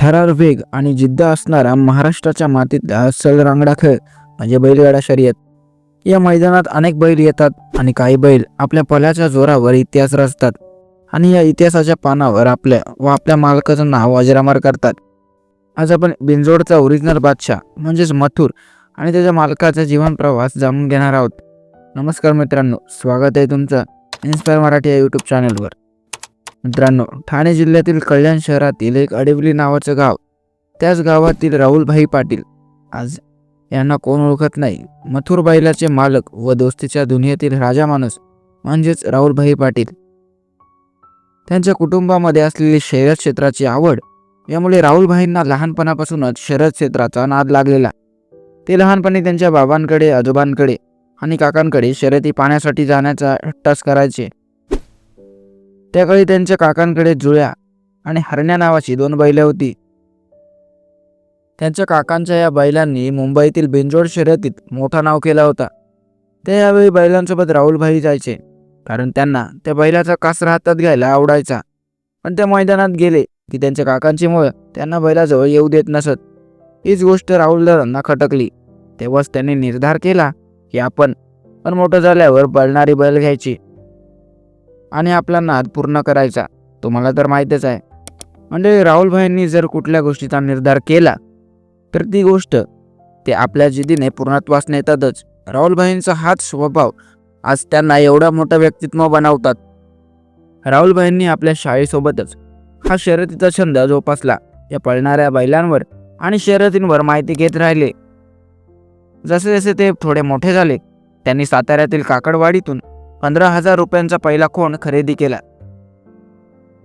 थरार वेग आणि जिद्द असणारा महाराष्ट्राच्या मातीतला सल रांगडा खेळ म्हणजे बैलगाडा शर्यत. या मैदानात अनेक बैल येतात आणि काही बैल आपल्या पल्याच्या जोरावर इतिहास रचतात आणि या इतिहासाच्या पानावर आपल्या व आपल्या मालकाचं नाव अजरामर करतात. आज आपण बिंजोडचा ओरिजिनल बादशाह म्हणजेच मथुर आणि त्याच्या मालकाचा जीवन प्रवास जाणून घेणार आहोत. नमस्कार मित्रांनो स्वागत आहे तुमचं इन्स्पायर मराठी या यूट्यूब चॅनलवर मित्रांनो ठाणे जिल्ह्यातील कल्याण शहरातील एक अडवली नावाचं गाव त्याच गावातील राहुलभाई पाटील आज यांना कोण ओळखत नाही. मथुर बैलाचे मालक व दोस्तीच्या दुनियेतील राजा माणूस म्हणजेच राहुलभाई पाटील. त्यांच्या कुटुंबामध्ये असलेली शर्यत क्षेत्राची आवड यामुळे राहुलभाईंना लहानपणापासूनच शर्यत क्षेत्राचा नाद लागलेला. ते लहानपणी त्यांच्या बाबांकडे आजोबांकडे आणि काकांकडे शर्यती पाहण्यासाठी जाण्याचा हट्टास करायचे. त्याकाळी त्यांच्या काकांकडे जुळ्या आणि हरण्या नावाची दोन बैले होती. त्यांच्या काकांच्या या बैलांनी मुंबईतील बिंजोड शर्यतीत मोठा नाव केला होता. ते यावेळी बैलांसोबत राहुलभाई जायचे कारण त्यांना त्या बैलाचा कासरा हातात घ्यायला आवडायचा. पण त्या मैदानात गेले की त्यांच्या काकांची मुळे त्यांना बैलाजवळ येऊ देत नसत. हीच गोष्ट राहुलदारांना खटकली. तेव्हाच त्यांनी निर्धार केला की आपण पण मोठं झाल्यावर पळणारी बैल घ्यायची. आणि आपला नाद पूर्ण करायचा. तुम्हाला तर माहीतच आहे. म्हणजे राहुलभाईंनी जर कुठल्या गोष्टीचा निर्धार केला तर ती गोष्ट ते आपल्या जिदीने पूर्णत्वास नेतातच. राहुलभाईंचा हाच स्वभाव आज त्यांना एवढा मोठा व्यक्तित्व बनवतात. राहुलभाईंनी आपल्या शाळेसोबतच हा शर्यतीचा छंद जोपासला. या पळणाऱ्या बैलांवर आणि शर्यतींवर माहिती घेत राहिले. जसे जसे ते थोडे मोठे झाले त्यांनी साताऱ्यातील काकडवाडीतून पंधरा हजार रुपयांचा पहिला खोंड खरेदी केला.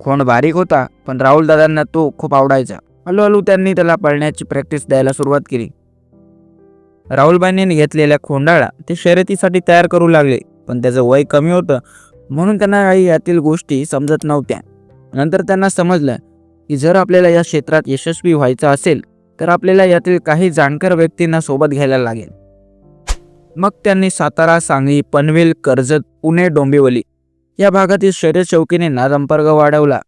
खोंड बारीक होता पण राहुल दादांना तो खूप आवडायचा. हळूहळू त्यांनी त्याला पळण्याची प्रॅक्टिस द्यायला सुरुवात केली. राहुलबाईंनी घेतलेल्या खोंडाळा ते शर्यतीसाठी तयार करू लागले पण त्याचं वय कमी होतं म्हणून त्यांना काही यातील गोष्टी समजत नव्हत्या. नंतर त्यांना समजलं की जर आपल्याला या क्षेत्रात यशस्वी व्हायचं असेल तर आपल्याला यातील काही जाणकार व्यक्तींना सोबत घ्यायला लागेल. मग त्यांनी सातारा सांगली पनवेल कर्जत पुणे डोंबिवली या भागातील शर्यत चौकीनींना संपर्क वाढवला.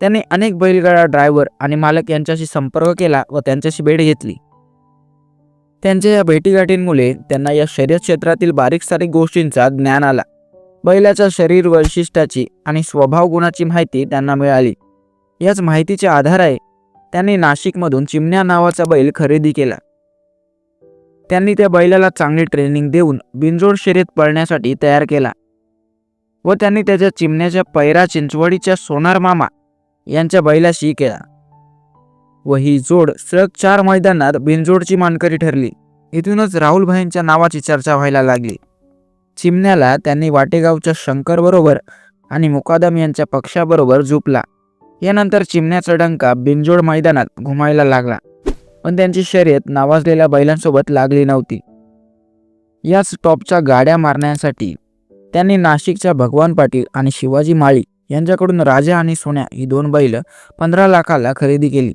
त्यांनी अनेक बैलगाडा ड्रायव्हर आणि मालक यांच्याशी संपर्क केला व त्यांच्याशी भेट घेतली. त्यांच्या या भेटीगाठींमुळे त्यांना या शर्यत क्षेत्रातील बारीक सारीक गोष्टींचा ज्ञान आला. बैलाच्या शरीर वैशिष्ट्याची आणि स्वभाव गुणाची माहिती त्यांना मिळाली. याच माहितीच्या आधारे त्यांनी नाशिकमधून चिमण्या नावाचा बैल खरेदी केला. त्यांनी त्या बैलाला चांगली ट्रेनिंग देऊन बिनजोड शर्यत पळण्यासाठी तयार केला. व त्यांनी त्याच्या चिमण्याच्या पैरा चिंचवडीच्या सोनार मामा यांच्या बैलाशी केला. व ही जोड सलग चार मैदानात बिनजोडची मानकरी ठरली. इथूनच राहुलभाईंच्या नावाची चर्चा व्हायला लागली. चिमण्याला त्यांनी वाटेगावच्या शंकर बरोबर आणि मुकादम यांच्या पक्षाबरोबर झुपला यानंतर चिमण्याचा डंका बिनजोड मैदानात घुमायला लागला. पण त्यांची शर्यत नावाजलेल्या बैलांसोबत लागली नव्हती. याच टॉपच्या गाड्या मारण्यासाठी त्यांनी नाशिकच्या भगवान पाटील आणि शिवाजी माळी यांच्याकडून राजा आणि सोन्या ही दोन बैल पंधरा लाखाला खरेदी केली.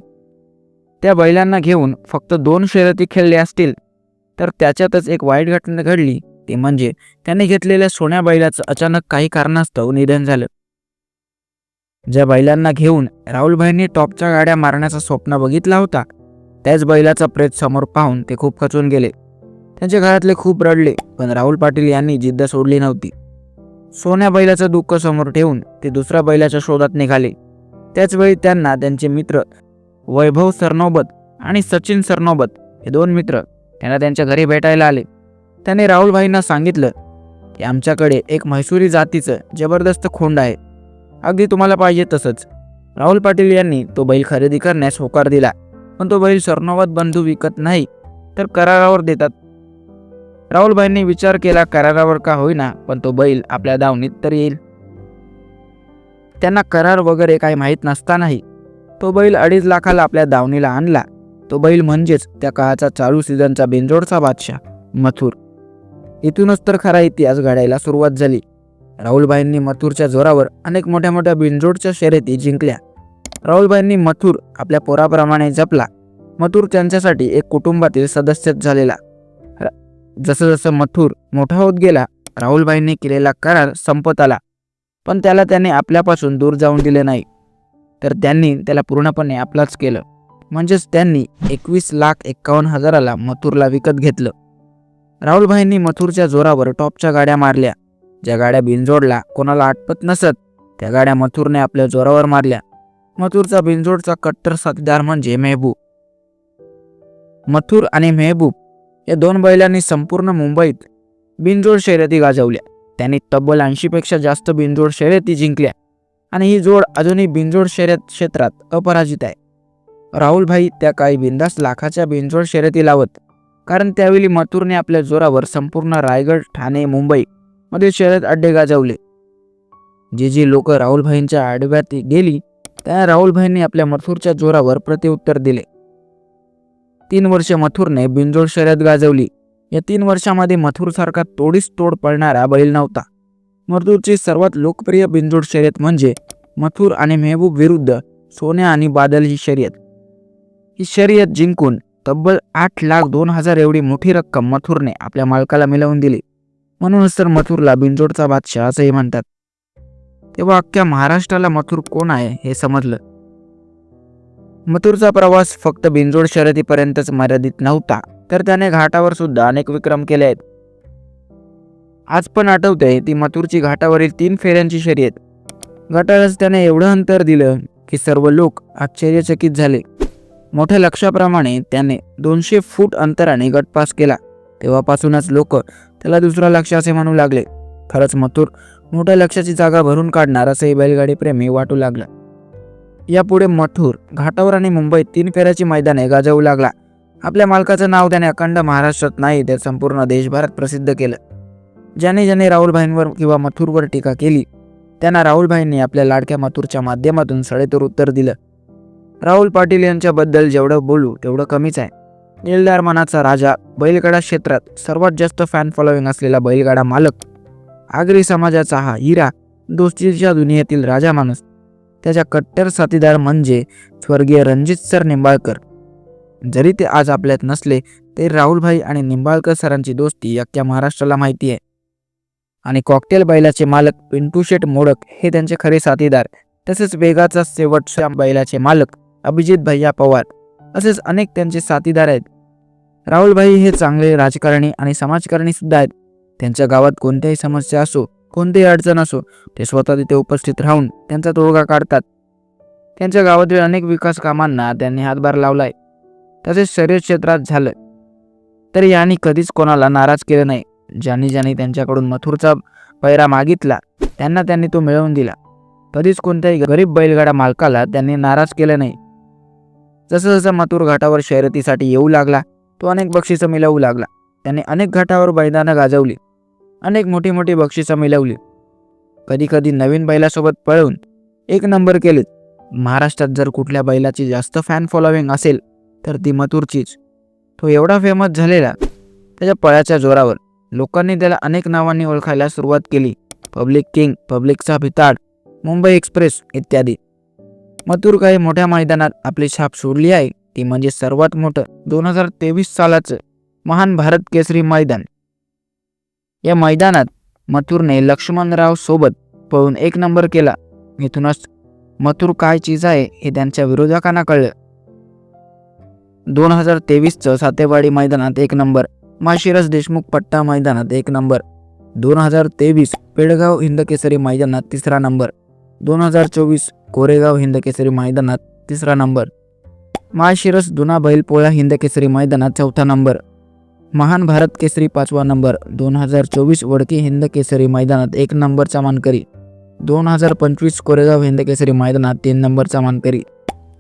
त्या बैलांना घेऊन फक्त दोन शर्यती खेळले असतील तर त्याच्यातच एक वाईट घटना घडली. ते म्हणजे त्यांनी घेतलेल्या सोन्या बैलाचं अचानक काही कारणास्तव निधन झालं. ज्या बैलांना घेऊन राहुलभाईंनी टॉपच्या गाड्या मारण्याचा स्वप्न बघितला होता त्याच बैलाचा प्रेत समोर पाहून ते खूप खचून गेले. त्यांच्या घरातले खूप रडले पण राहुल पाटील यांनी जिद्द सोडली नव्हती. सोन्या बैलाचं दुःख समोर ठेवून ते दुसऱ्या बैलाच्या शोधात निघाले. त्याचवेळी त्यांना त्यांचे मित्र वैभव सरनोबत आणि सचिन सरनोबत हे दोन मित्र त्यांना त्यांच्या घरी भेटायला आले. त्याने राहुलभाईंना सांगितलं की आमच्याकडे एक म्हैसुरी जातीचं जबरदस्त खोंड आहे. अगदी तुम्हाला पाहिजे तसंच. राहुल पाटील यांनी तो बैल खरेदी करण्यास होकार दिला. पण तो बैल स्वर्णवत बंधू विकत नाही तर करारावर देतात. राहुलभाईंनी विचार केला करारावर का होईना पण तो बैल आपल्या दावणीत तर येईल. त्यांना करार वगैरे काही माहीत नसतानाही तो बैल अडीच लाखाला आपल्या दावणीला आणला. तो बैल म्हणजेच त्या काळाचा चालू सीझनचा बेंजोडचा बादशाह मथुर. इथूनच तर खरा इतिहास घडायला सुरुवात झाली. राहुलभाईंनी मथुरच्या जोरावर अनेक मोठ्या मोठ्या बिंजोडच्या शर्यती जिंकल्या. राहुलबाईंनी मथुर आपल्या पोराप्रमाणे जपला. मथुर त्यांच्यासाठी एक कुटुंबातील सदस्यच झालेला. जसं जसं मथुर मोठा होत गेला राहुलबाईंनी केलेला करार संपत आला. पण त्याला त्याने आपल्यापासून दूर जाऊन दिले नाही. तर त्यांनी त्याला पूर्णपणे आपलाच केलं. म्हणजेच त्यांनी एकवीस लाख एक्कावन्न हजाराला मथुरला विकत घेतलं. राहुलभाईंनी मथुरच्या जोरावर टॉपच्या गाड्या मारल्या. ज्या गाड्या बिनजोडला कोणाला आटपत नसत त्या गाड्या मथुरने आपल्या जोरावर मारल्या. मथुरचा बिनजोडचा कट्टर साथीदार म्हणजे मेहबूब. मथुर आणि मेहबूब या दोन बैलांनी संपूर्ण मुंबईत बिनजोड शर्यती गाजवल्या. त्यांनी तब्बल ऐंशीपेक्षा जास्त बिनजोड शर्यती जिंकल्या आणि ही जोड अजूनही बिनजोड शर्यत क्षेत्रात अपराजित आहे. राहुलभाई त्या काही बिंदास लाखाच्या बिनजोड शर्यती लावत कारण त्यावेळी मथुरने आपल्या जोरावर संपूर्ण रायगड ठाणे मुंबई मध्ये शर्यत अड्डे गाजवले. जी जी लोक राहुलभाईंच्या आडव्यात गेली त्या राहुलभाईंनी आपल्या मथुरच्या जोरावर प्रतिउत्तर दिले. तीन वर्ष मथुरने बिंजोड शर्यत गाजवली. या तीन वर्षामध्ये मथुरसारखा तोडीस तोड पळणारा बैल नव्हता. मथुरची सर्वात लोकप्रिय बिंजोड शर्यत म्हणजे मथुर आणि मेहबूब विरुद्ध सोन्या आणि बादल ही शर्यत. ही शर्यत जिंकून तब्बल आठ लाख दोन हजार एवढी मोठी रक्कम मथुरने आपल्या मालकाला मिळवून दिली. म्हणूनच तर मथुरला बिंजोडचा बादशाह असंही म्हणतात. तेव्हा अख्ख्या महाराष्ट्राला मथुर कोण आहे हे समजलं. मथुरचा प्रवास फक्त बिनजोड शर्यतीपर्यंतच मर्यादित नव्हता तर त्याने घाटावर सुद्धा अनेक विक्रम केले आहेत. आज पण आठवते ती मथुरची घाटावरील तीन फेऱ्यांची शर्यत. घाटालाच त्याने एवढं अंतर दिलं की सर्व लोक आश्चर्यचकित झाले. मोठ्या लक्षाप्रमाणे त्याने दोनशे फूट अंतराने गटपास केला. तेव्हापासूनच लोक त्याला दुसरा लक्ष असे म्हणू लागले. खरंच मथुर मोठ्या लक्षाची जागा भरून काढणार असंही बैलगाडी प्रेमी वाटू लागला. यापुढे मठूर घाटावर आणि मुंबईत तीन फेऱ्याची मैदाने गाजवू लागला. आपल्या मालकाचं नाव त्याने अखंड महाराष्ट्रात नाही तर संपूर्ण देशभरात प्रसिद्ध केलं. ज्याने ज्याने राहुलभाईंवर किंवा मथुरवर टीका केली त्यांना राहुलभाईंनी आपल्या लाडक्या मथुरच्या माध्यमातून सडेतोर उत्तर दिलं. राहुल पाटील यांच्याबद्दल जेवढं बोलू तेवढं कमीच आहे. निलदार मनाचा राजा बैलगाडा क्षेत्रात सर्वात जास्त फॅन फॉलोईंग असलेला बैलगाडा मालक आगरी समाजाचा हा हिरा दोस्तीच्या दुनियेतील राजा माणूस. त्याच्या कट्टर साथीदार म्हणजे स्वर्गीय रणजित सर निंबाळकर. जरी ते आज आपल्यात नसले तरी राहुलभाई आणि निंबाळकर सरांची दोस्ती अख्ख्या महाराष्ट्राला माहिती आहे. आणि कॉकटेल बैलाचे मालक पिंटू शेठ मोडक हे त्यांचे खरे साथीदार. तसेच वेगाचा शेवटच्या बैलाचे मालक अभिजित भैया पवार. असेच अनेक त्यांचे साथीदार आहेत. राहुलभाई हे चांगले राजकारणी आणि समाजकारणी सुद्धा आहेत. त्यांच्या गावात कोणत्याही समस्या असो कोणतीही अडचण असो ते स्वतः तिथे उपस्थित राहून त्यांचा तोडगा काढतात. त्यांच्या गावातील अनेक विकास कामांना त्यांनी हातभार लावलाय. तसेच शरीर क्षेत्रात झालं. तरी यांनी कधीच कोणाला नाराज केलं नाही. ज्यांनी ज्यांनी त्यांच्याकडून मथुरचा पैरा मागितला त्यांना त्यांनी तो मिळवून दिला. कधीच कोणत्याही गरीब बैलगाडा मालकाला त्यांनी नाराज केलं नाही. जसं जसं मथुर घाटावर शर्यतीसाठी येऊ लागला तो अनेक बक्षिसं मिळवू लागला. त्याने अनेक घाटावर बैदानं गाजवली. अनेक मोठी मोठी बक्षिसं मिळवली. कधी कधी नवीन बैलासोबत पळवून एक नंबर केलेत. महाराष्ट्रात जर कुठल्या बैलाची जास्त फॅन फॉलोविंग असेल तर ती मथुरचीच. तो एवढा फेमस झालेला त्याच्या पळाच्या जोरावर. लोकांनी त्याला अनेक नावांनी ओळखायला सुरुवात केली. पब्लिक किंग पब्लिकचा भिताड मुंबई एक्सप्रेस इत्यादी. मथुर काही मोठ्या मैदानात आपली छाप सोडली आहे. ती म्हणजे सर्वात मोठं दोन हजार तेवीस सालाचं महान भारत केसरी मैदान. या मैदानात मथुरने लक्ष्मणराव सोबत पळून एक नंबर केला. इथूनच मथुर काय चीज आहे हे त्यांच्या विरोधकांना कळलं. दोन हजार तेवीसचं सातेवाडी मैदानात एक नंबर माशिरस देशमुख पट्टा मैदानात एक नंबर दोन हजार तेवीस पेडगाव हिंदकेसरी मैदानात तिसरा नंबर दोन हजार चोवीस कोरेगाव हिंदकेसरी मैदानात तिसरा नंबर माशिरस दुना बैलपोळा हिंदकेसरी मैदानात चौथा नंबर महान भारत केसरी पाचवा नंबर दोन हजार चोवीस वडकी हिंद केसरी मैदानात एक नंबरचा मानकरी दोन हजार पंचवीस कोरेगाव हिंद केसरी मैदानात तीन नंबरचा मानकरी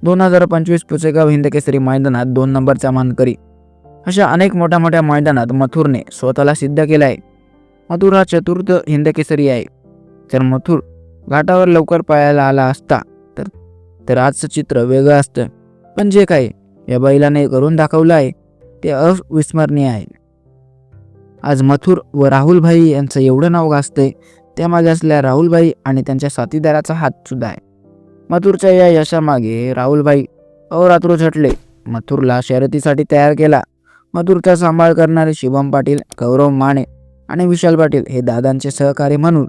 दोन हजार पंचवीस पुसेगाव हिंद केसरी मैदानात दोन नंबरचा मानकरी. अशा अनेक मोठ्या मोठ्या मैदानात मथुरने स्वतःला सिद्ध केला आहे. मथुर हा चतुर्थ हिंद केसरी आहे. तर मथुर घाटावर लवकर पळायला आला असता तर तर आजचं चित्र वेगळं असतं. पण जे काही या बैलाने करून दाखवलं आहे ते अविस्मरणीय आहे. आज मथुर व राहुलभाई यांचं एवढं नाव गाजतंय त्यामागे असलेल्या राहुलभाई आणि त्यांच्या साथीदाराचा हात सुद्धा आहे. मथुरच्या या यशामागे राहुलभाई अवरात्र झटले. मथुरला शर्यतीसाठी तयार केला. मथुरचा सांभाळ करणारे शुभम पाटील गौरव माने आणि विशाल पाटील हे दादांचे सहकारी म्हणून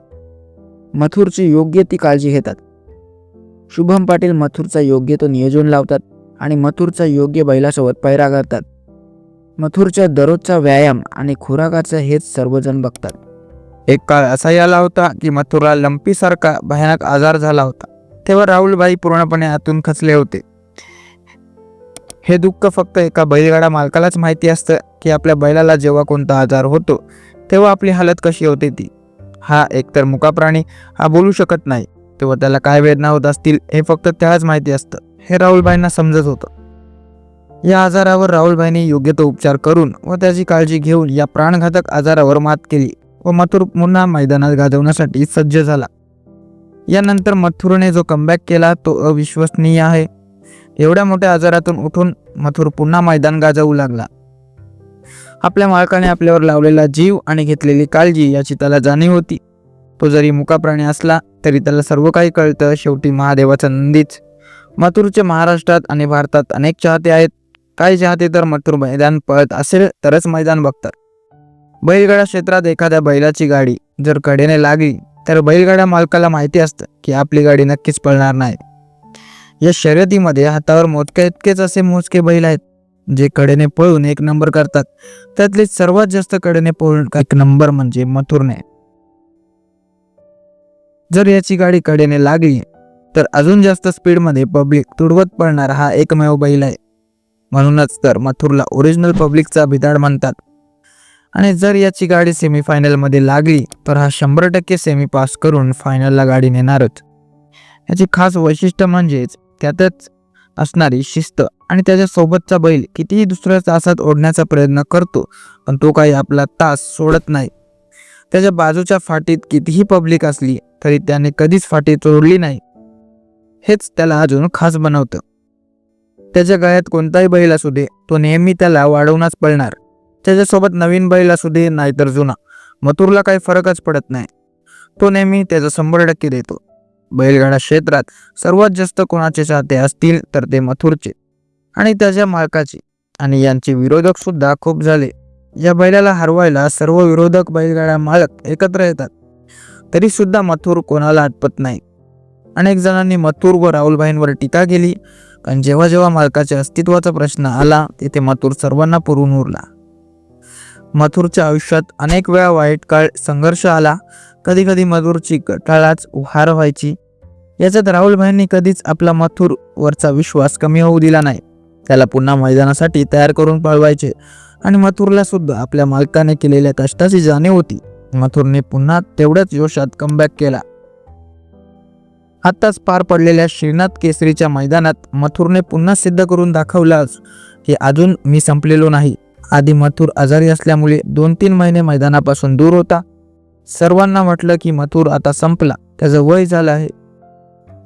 मथुरची योग्य ती काळजी घेतात. शुभम पाटील मथुरचा योग्य तो नियोजन लावतात आणि मथुरचा योग्य बैलासोबत पैरा करतात. मथुरच्या दररोजचा व्यायाम आणि खुराकाचं हेच सर्वजण बघतात. एक काळ असाही आला होता की मथुरला लंपीसारखा भयानक आजार झाला होता. तेव्हा राहुलबाई पूर्णपणे आतून खचले होते. हे दुःख फक्त एका बैलगाडा मालकालाच माहिती असतं की आपल्या बैलाला जेव्हा कोणता आजार होतो तेव्हा आपली हालत कशी होते ती. हा एकतर मुका प्राणी हा बोलू शकत नाही. तेव्हा त्याला काय वेदना होत असतील हे फक्त त्यालाच माहिती असतं. हे राहुलबाईंना समजत होतं. या आजारावर राहुलबाईंनी योग्य तो उपचार करून व त्याची काळजी घेऊन या प्राणघातक आजारावर मात केली व मथुर पुन्हा मैदानात गाजवण्यासाठी सज्ज झाला. यानंतर मथुरने जो कमबॅक केला तो अविश्वसनीय आहे. एवढ्या मोठ्या आजारातून उठून मथुर पुन्हा मैदान गाजवू लागला. आपल्या मालकाने आपल्यावर लावलेला जीव आणि घेतलेली काळजी याची त्याला जाणीव होती. तो जरी मुका प्राणी असला तरी त्याला सर्व काही कळतं. शेवटी महादेवाचा नंदीच. मथुरचे महाराष्ट्रात आणि भारतात अनेक चाहते आहेत. काही चाहते तर मथुर मैदान पळत असेल तरच मैदान बघतात. बैलगाडा क्षेत्रात एखाद्या बैलाची गाडी जर कडेने लागली तर बैलगाड्या मालकाला माहिती असतं की आपली गाडी नक्कीच पळणार नाही. या शर्यतीमध्ये हातावर मोजके इतकेच असे मोजके बैल आहेत जे कडेने पळून एक नंबर करतात. त्यातले सर्वात जास्त कडेने पळून एक नंबर म्हणजे मथुरने. जर याची गाडी कडेने लागली तर अजून जास्त स्पीडमध्ये पब्लिक तुडवत पळणार हा एकमेव बैल आहे. म्हणूनच तर मथुरला ओरिजिनल पब्लिकचा भिदाड म्हणतात. आणि जर याची गाडी सेमीफायनलमध्ये लागली तर हा शंभर टक्के सेमी पास करून फायनलला गाडी नेणारच. याची खास वैशिष्ट्य म्हणजेच त्यातच असणारी शिस्त आणि त्याच्यासोबतचा बैल कितीही दुसऱ्या तासात ओढण्याचा प्रयत्न करतो पण तो काही आपला तास सोडत नाही. त्याच्या बाजूच्या फाटीत कितीही पब्लिक असली तरी त्याने कधीच फाटी तोडली नाही. हेच त्याला अजून खास बनवतं. त्याच्या गळ्यात कोणताही बैल असू दे तो नेहमी त्याला वाढवूनच पळणार. त्याच्यासोबत नवीन बैल असू दे नाहीतर जुना. मथुरला काही फरकच पडत नाही. तो नेहमी त्याचा शंभर टक्के देतो. बैलगाडा क्षेत्रात सर्वात जास्त कोणाचे चाहते असतील तर ते मथुरचे. आणि त्याच्या मालकाचे. आणि यांचे विरोधक सुद्धा खूप झाले. या बैलाला हरवायला सर्व विरोधक बैलगाडा मालक एकत्र येतात. तरी सुद्धा मथुर कोणाला आटपत नाही. अनेक जणांनी मथुर व राहुलभाईंवर टीका केली. पण जेव्हा जेव्हा मालकाच्या अस्तित्वाचा प्रश्न आला तिथे मथुर सर्वांना पुरून उरला. मथुरच्या आयुष्यात अनेक वेळा वाईट काळ संघर्ष आला. कधी कधी मथुरची कटाळाच हार व्हायची. याच्यात राहुलभाईंनी कधीच आपला मथुर वरचा विश्वास कमी होऊ दिला नाही. त्याला पुन्हा मैदानासाठी तयार करून पळवायचे. आणि मथुरला सुद्धा आपल्या मालकाने केलेल्या कष्टाची जाणीव होती. मथुरने पुन्हा तेवढ्याच यशात कमबॅक केला. आत्ताच पार पडलेल्या श्रीनाथ केसरीच्या मैदानात मथुरने पुन्हा सिद्ध करून दाखवलाच की अजून मी संपलेलो नाही. आधी मथुर आजारी असल्यामुळे दोन तीन महिने मैदानापासून दूर होता. सर्वांना म्हटलं की मथुर आता संपला त्याचं वय झालं आहे.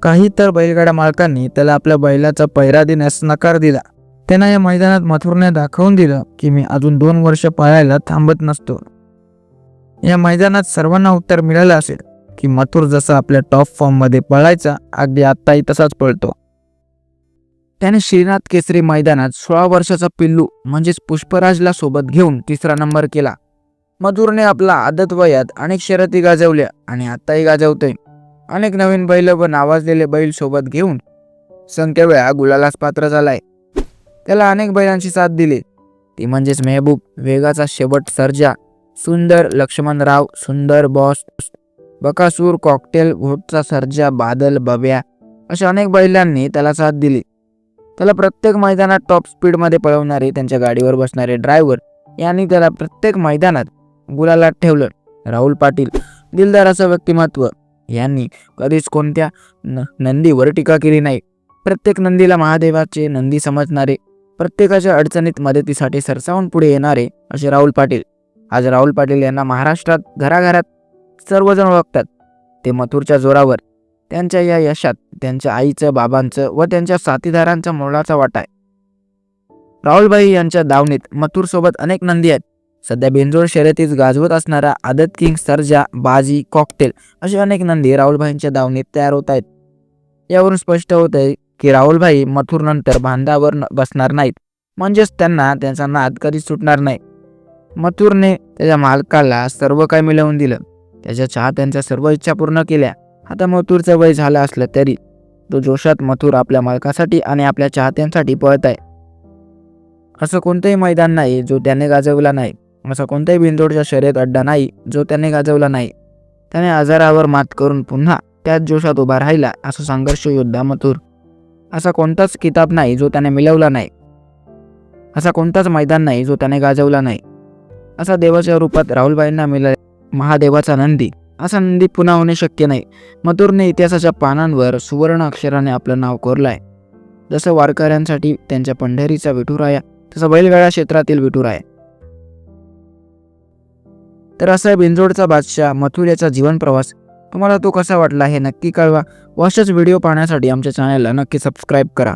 काही तर बैलगाड्या मालकांनी त्याला आपल्या बैलाचा पैरा देण्यास नकार दिला. त्यांना या मैदानात मथुरने दाखवून दिलं की मी अजून दोन वर्ष पळायला थांबत नसतो. या मैदानात सर्वांना उत्तर मिळालं असेल. की मथुर जसा आपल्या टॉप फॉर्ममध्ये पळायचा अगदी आत्ताही तसाच पळतो. त्याने श्रीनाथ केसरी मैदानात सोळा वर्षाचा पिल्लू म्हणजेच पुष्पराजला सोबत घेऊन तिसरा नंबर केला. मधुरने आपला आदत वयात अनेक शर्यती गाजवल्या आणि आत्ताही गाजवतोय. अनेक नवीन बैल व नावाजलेले बैल सोबत घेऊन संख्या वेळा गुलालास पात्र झालाय. त्याला अनेक बैलांची साथ दिली. ती म्हणजेच मेहबूब वेगाचा शेवट सर्जा सुंदर लक्ष्मणराव सुंदर बॉस बकासूर कॉकटेल घोटचा सर्जा बादल बब्या अशा अनेक बैलांनी त्याला साथ दिली. त्याला प्रत्येक मैदानात टॉप स्पीडमध्ये पळवणारे त्यांच्या गाडीवर बसणारे ड्रायव्हर यांनी त्याला प्रत्येक मैदानात गुलालात ठेवलं. राहुल पाटील दिलदार असं व्यक्तिमत्व यांनी कधीच कोणत्या न नंदीवर टीका केली नाही. प्रत्येक नंदीला महादेवाचे नंदी समजणारे प्रत्येकाच्या अडचणीत मदतीसाठी सरसावून पुढे येणारे असे राहुल पाटील. आज राहुल पाटील यांना महाराष्ट्रात घराघरात सर्वजण ओळखतात. ते मथुरच्या जोरावर त्यांच्या या यशात त्यांच्या आईचं बाबांचं व त्यांच्या साथीदारांचा मोलाचा वाटा आहे. राहुलबाई यांच्या दावणीत मथुरसोबत अनेक नंदी आहेत. सध्या बेंजोड शर्यतीत गाजवत असणारा आदत किंग सर्जा बाजी कॉकटेल असे अनेक नंदी राहुलभाईंच्या दावणीत तयार होत आहेत. यावरून स्पष्ट होत आहे की राहुलभाई मथुरनंतर बांधावर बसणार नाहीत. म्हणजेच त्यांना त्यांचा नाद कधीच सुटणार नाही. मथुरने त्याच्या मालकाला सर्व काही मिळवून दिलं. त्याच्या चाहत्यांच्या सर्व इच्छा पूर्ण केल्या. आता मथुरचं वय झालं असलं तरी तो जोशात मथुर आपल्या मालकासाठी आणि आपल्या चाहत्यांसाठी पळत आहे. असं कोणतंही मैदान नाही जो त्याने गाजवला नाही. असा कोणताही बिंदोडच्या शर्यत अड्डा नाही जो त्याने गाजवला नाही. त्याने आजारावर मात करून पुन्हा त्याच जोशात उभा राहिला असा संघर्ष योद्धा मथुर. असा कोणताच किताब नाही जो त्याने मिळवला नाही. असा कोणताच मैदान नाही जो त्याने गाजवला नाही. असा देवाच्या रूपात राहुलबाईंना मिळाला महादेवाचा नंदी. असा नंदी पुन्हा होणे शक्य नाही. मथुरने इतिहासाच्या पानांवर सुवर्ण अक्षराने आपलं नाव कोरलं आहे जसं वारकऱ्यांसाठी त्यांच्या पंढरीचा विठुराया तसं बैलगाडा क्षेत्रातील विठुराया. तर असा आहे बिंजोडचा बादशाह मथुर याचा जीवन प्रवास. तुम्हाला तो कसा वाटला हे नक्की कळवा. व अशाच व्हिडिओ पाहण्यासाठी आमच्या चॅनलला नक्की सबस्क्राईब करा.